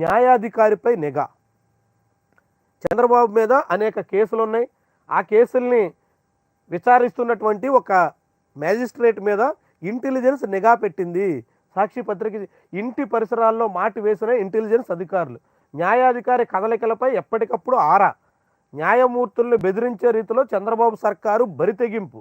న్యాయాధికారిపై నిఘా. చంద్రబాబు మీద అనేక కేసులు ఉన్నాయి ఆ కేసుల్ని విచారిస్తున్నటువంటి ఒక మ్యాజిస్ట్రేట్ మీద ఇంటెలిజెన్స్ నిఘా పెట్టింది. సాక్షి పత్రిక ఇంటి పరిసరాల్లో మాటి వేసిన ఇంటెలిజెన్స్ అధికారులు. న్యాయాధికారి కదలికలపై ఎప్పటికప్పుడు ఆరా. న్యాయమూర్తుల్ని బెదిరించే రీతిలో చంద్రబాబు సర్కారు బరితెగింపు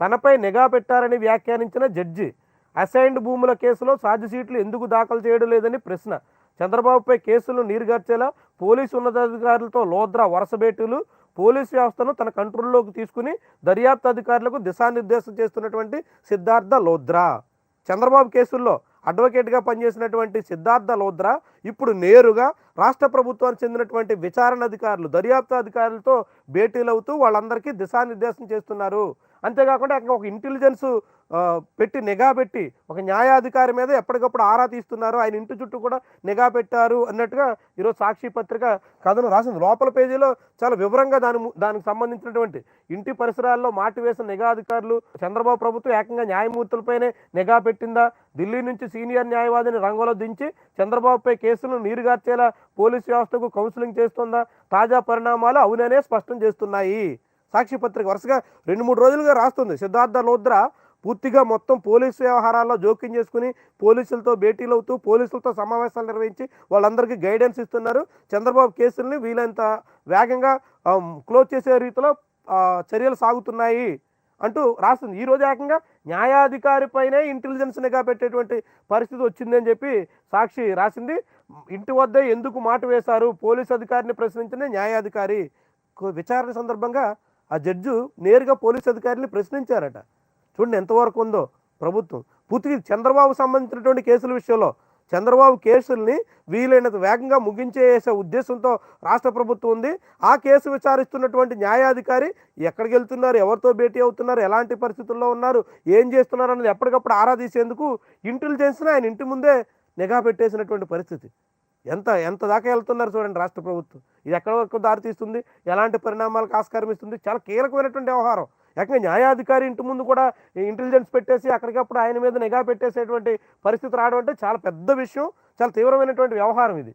తనపై నిఘా పెట్టారని వ్యాఖ్యానించిన జడ్జి అసైన్డ్ భూముల కేసులో ఛార్జిషీట్లు ఎందుకు దాఖలు చేయడం లేదని ప్రశ్న. చంద్రబాబుపై కేసులు నీరుగార్చేలా పోలీసు ఉన్నతాధికారులతో లోద్రా వరుస భేటీలు పోలీసు వ్యవస్థను తన కంట్రోల్లోకి తీసుకుని దర్యాప్తు అధికారులకు దిశానిర్దేశం చేస్తున్నటువంటి సిద్ధార్థ లోద్రా. చంద్రబాబు కేసుల్లో అడ్వకేట్గా పనిచేసినటువంటి సిద్ధార్థ లోద్రా ఇప్పుడు నేరుగా రాష్ట్ర ప్రభుత్వానికి చెందినటువంటి విచారణ అధికారులు దర్యాప్తు అధికారులతో భేటీలవుతూ వాళ్ళందరికీ దిశానిర్దేశం చేస్తున్నారు. అంతేకాకుండా అక్కడ ఒక ఇంటెలిజెన్స్ పెట్టి నిఘా పెట్టి ఒక న్యాయాధికారి మీద ఎప్పటికప్పుడు ఆరా తీస్తున్నారు. ఆయన ఇంటి చుట్టూ కూడా నిఘా పెట్టారు అన్నట్టుగా ఈరోజు సాక్షి పత్రిక కథను రాసింది. లోపల పేజీలో చాలా వివరంగా దాని ము- దానికి సంబంధించినటువంటి ఇంటి పరిసరాల్లో మాటి వేసిన నిఘా అధికారులు చంద్రబాబు ప్రభుత్వం ఏకంగా న్యాయమూర్తులపైనే నిఘా పెట్టిందా? ఢిల్లీ నుంచి సీనియర్ న్యాయవాదిని రంగంలో దించి చంద్రబాబుపై కేసులను నీరుగార్చేలా పోలీసు వ్యవస్థకు కౌన్సిలింగ్ చేస్తుందా? తాజా పరిణామాలు అవుననే స్పష్టం చేస్తున్నాయి. సాక్షి పత్రిక వరుసగా రెండు మూడు రోజులుగా రాస్తుంది. సిద్ధార్థ లోద్ర పూర్తిగా మొత్తం పోలీసు వ్యవహారాల్లో జోక్యం చేసుకుని పోలీసులతో భేటీలు అవుతూ పోలీసులతో సమావేశాలు నిర్వహించి వాళ్ళందరికీ గైడెన్స్ ఇస్తున్నారు. చంద్రబాబు కేసుల్ని వీలంత వేగంగా క్లోజ్ చేసే రీతిలో చర్యలు సాగుతున్నాయి అంటూ రాస్తుంది. ఈరోజు ఏకంగా న్యాయాధికారిపైనే ఇంటెలిజెన్స్ నిఘా పెట్టేటువంటి పరిస్థితి వచ్చిందని చెప్పి సాక్షి రాసింది. ఇంటి వద్ద ఎందుకు మాట వేశారు? పోలీస్ అధికారిని ప్రశ్నించిన న్యాయాధికారి. విచారణ సందర్భంగా ఆ జడ్జు నేరుగా పోలీస్ అధికారిని ప్రశ్నించారట. చూడండి ఎంతవరకు ఉందో ప్రభుత్వం. పూర్తిగా చంద్రబాబు సంబంధించినటువంటి కేసుల విషయంలో చంద్రబాబు కేసుల్ని వీలైనంత వేగంగా ముగించేసే ఉద్దేశంతో రాష్ట్ర ప్రభుత్వం ఉంది. ఆ కేసు విచారిస్తున్నటువంటి న్యాయాధికారి ఎక్కడికి వెళ్తున్నారు ఎవరితో భేటీ అవుతున్నారు ఎలాంటి పరిస్థితుల్లో ఉన్నారు ఏం చేస్తున్నారు అన్నది ఎప్పటికప్పుడు ఆరా తీసేందుకు ఇంటెలిజెన్స్ని ఆయన ఇంటి ముందే నిఘా పెట్టేసినటువంటి పరిస్థితి. ఎంత ఎంత దాకా వెళ్తున్నారు చూడండి రాష్ట్ర ప్రభుత్వం. ఇది ఎక్కడ వరకు దారితీస్తుంది ఎలాంటి పరిణామాలకు ఆస్కారం ఇస్తుంది? చాలా కీలకమైనటువంటి వ్యవహారం. ఏకంగా న్యాయాధికారి ఇంటి ముందు కూడా ఇంటెలిజెన్స్ పెట్టేసి అక్కడికప్పుడు ఆయన మీద నిఘా పెట్టేసేటువంటి పరిస్థితి రావడం అంటే చాలా పెద్ద విషయం చాలా తీవ్రమైనటువంటి వ్యవహారం ఇది.